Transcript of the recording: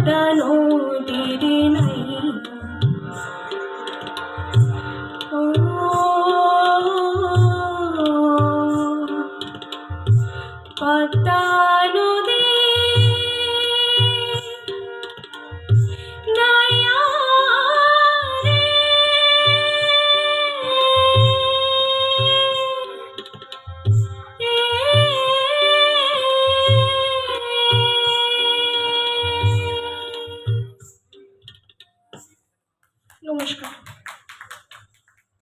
লাগানো টেরে নাই। নমস্কার।